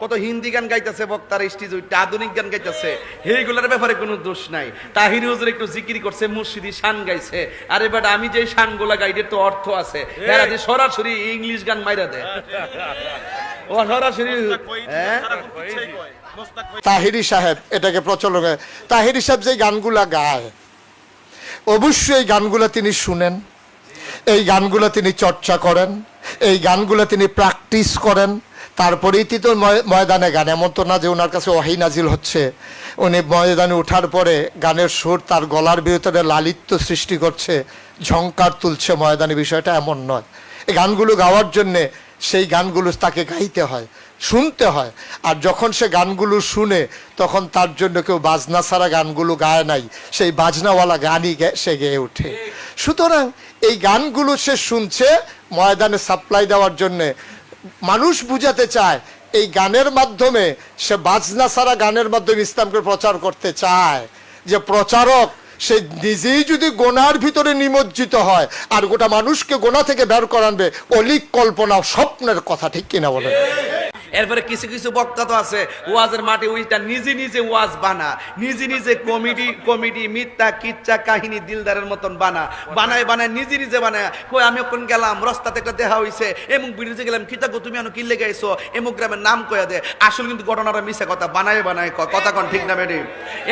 কত হিন্দি গান গাইতেছে বক্তার স্টেজ ওইটা আধুনিক গান গাইতেছে। এইগুলোর ব্যাপারে কোনো দোষ নাই। তাহির হুজুর একটু জিকির করছে মুর্শিদি শান গাইছে। আরে বাট আমি যে শানগুলা গাইডের তো অর্থ আছে। এরা যে সরাসরি ইংলিশ গান মাইরা দেয়। ও সরাসরি হ্যাঁ? তাহিরি সাহেব এটাকে প্রচলন করে। তাহিরি সাহেব যে গানগুলা গায় অবশ্যই এই গানগুলা তিনি শুনেন। এই গানগুলা তিনি চর্চা করেন। এই গানগুলা তিনি প্র্যাকটিস করেন। তারপরেই তো ময়- ময়দানে গান, এমন তো না যে ওনার কাছে ওয়াহি নাজিল হচ্ছে। উনি ময়দানে ওঠার পরে গানের সুর তার গলার ভিতরে লালিত্য সৃষ্টি করছে, ঝংকার তুলছে ময়দানে, বিষয়টা এমন নয়। এই গানগুলো গাওয়ার জন্যে সেই গানগুলো তাকে গাইতে হয়, শুনতে হয়। আর যখন সে গানগুলো শুনে, তখন তার জন্য কেউ বাজনা ছাড়া গানগুলো গায় নাই। সেই বাজনাওয়ালা গানই সে গেয়ে ওঠে। সুতরাং এই গানগুলো সে শুনছে ময়দানে সাপ্লাই দেওয়ার জন্যে। মানুষ বুঝাতে চায়, এই গানের মাধ্যমে সে বাজনা সারা গানের মাধ্যমে ইসলামকে প্রচার করতে চায়। যে প্রচারক, সে নিজেই যদি গোনার ভিতরে নিমজ্জিত হয়, আর গোটা মানুষকে গোনা থেকে বের করানবে, অলিক কল্পনা স্বপ্নের কথা ঠিক কিনা বলে এরপরে কিছু কিছু বক্তা তো আছে, ওয়াজের মাঠে ওইটা নিজে নিজে ওয়াজ বানা, নিজে নিজে কমেডি কমেডি মিথ্যা কিচ্চা কাহিনী, দিলদারের মতন বানা, বানায় বানায়, নিজে নিজে বানায়। কই, আমি ওখান গেলাম, রাস্তাতে একটা দেখা হইছে এমন বিরিজে গেলাম কিতা গো তুমি আনো কিনলে গাইছো এমুক গ্রামের নাম কয়া দে। আসলে কিন্তু ঘটনাটা মিশে কথা, বানায় বানায় কথা কন, ঠিক না, ম্যাডাম?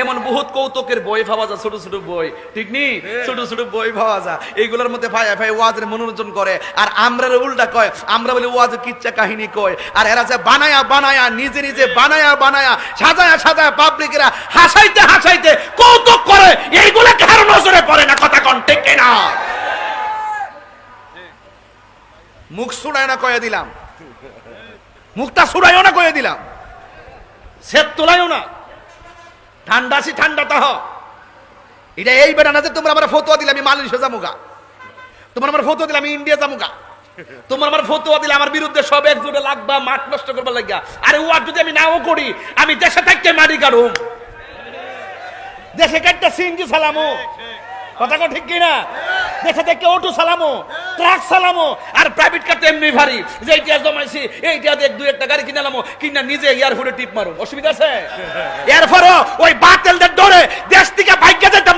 এমন বহুত কৌতুকের বই পাওয়া যায়, ছোট ছোট বই। ঠিক নি? ছোট ছোট বই পাওয়া যায়। এইগুলোর মধ্যে ভাই ভাই ওয়াজের মনোরঞ্জন করে। আর আমরা উল্টা কয়, আমরা বলি ওয়াজের কিচ্ছা কাহিনী কয়। আর এরা যে বানায়া বানায়া, নিজে নিজে বানায়া বানায়া, সাজায়া সাজায়া পাবলিকেরা হাসাইতে হাসাইতে কৌতুক করে এইগুলা কারও নজরে পড়ে না, কথা কন ঠিক না মুখ সুড়ায় না কয়ে দিলাম। মুখটা সুড়াইও না কয়ে দিলাম। সেত তোলাইও না। ঠান্ডা আছি, ঠান্ডা তাহ। এটা এই বেটা না যে তোমরা আমার ফতোয়া দিলে, আমি মালয়েশিয়া যামুগা। তোমার আমার ফতোয়া দিলে, আমি ইন্ডিয়া যামুগা। তোমার আমার ফতোয়া দিলে আমার বিরুদ্ধে সব একজোটে লাগবা মাঠ নষ্ট করবার লাগিয়া। আরে ওয়ার যদি আমি নাও করি আমি দেশে থাকতে মারি কারুম দেশে কাটটা সিনজি সালামো। কথা কো ঠিক কিনা? দেশে থেকে অটো চালামো ট্রাক চালামো আর প্রাইভেট কার তো এমনি ভারী। যে এইটা জমাইছি এইটা এক দুই একটা গাড়ি কিনে নামো কিনা নিজে এয়ারপোর্টে টিপ মারো। অসুবিধা আছে? এরপরও ওই বাতেলদের ডরে দেশ থেকে ভাগ্য যেতাম